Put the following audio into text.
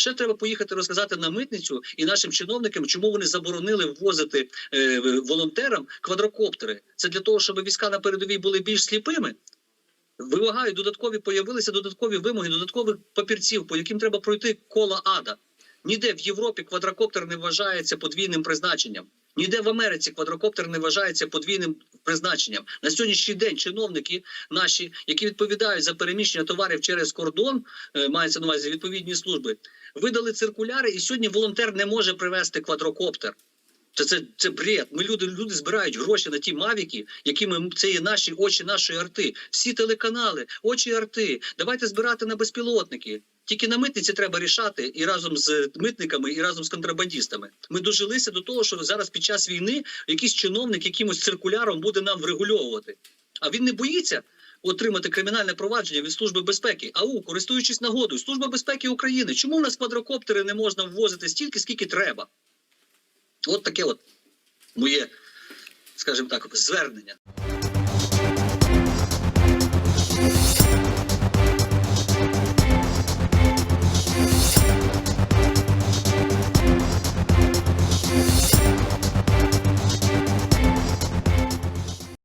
Ще треба поїхати розказати на митницю і нашим чиновникам, чому вони заборонили ввозити е, волонтерам квадрокоптери. Це для того, щоб війська на передовій були більш сліпими. Вимагають додаткові, появилися додаткові вимоги, додаткових папірців, по яким треба пройти кола ада. Ніде в Європі квадрокоптер не вважається подвійним призначенням. Ніде в Америці квадрокоптер не вважається подвійним призначенням. На сьогоднішній день чиновники наші, які відповідають за переміщення товарів через кордон, е, мається на увазі відповідні служби, видали циркуляри, і сьогодні волонтер не може привезти квадрокоптер. Це, це, це бред. Ми люди, люди збирають гроші на ті мавіки, якими це є наші очі нашої арти. Всі телеканали, очі арти. Давайте збирати на безпілотники. Тільки на митниці треба рішати і разом з митниками, і разом з контрабандистами. Ми дожилися до того, що зараз під час війни якийсь чиновник якимось циркуляром буде нам врегульовувати. А він не боїться отримати кримінальне провадження від служби безпеки. АУ, користуючись нагодою, служба безпеки України. Чому в нас квадрокоптери не можна ввозити стільки, скільки треба? От таке от моє, скажімо так, звернення.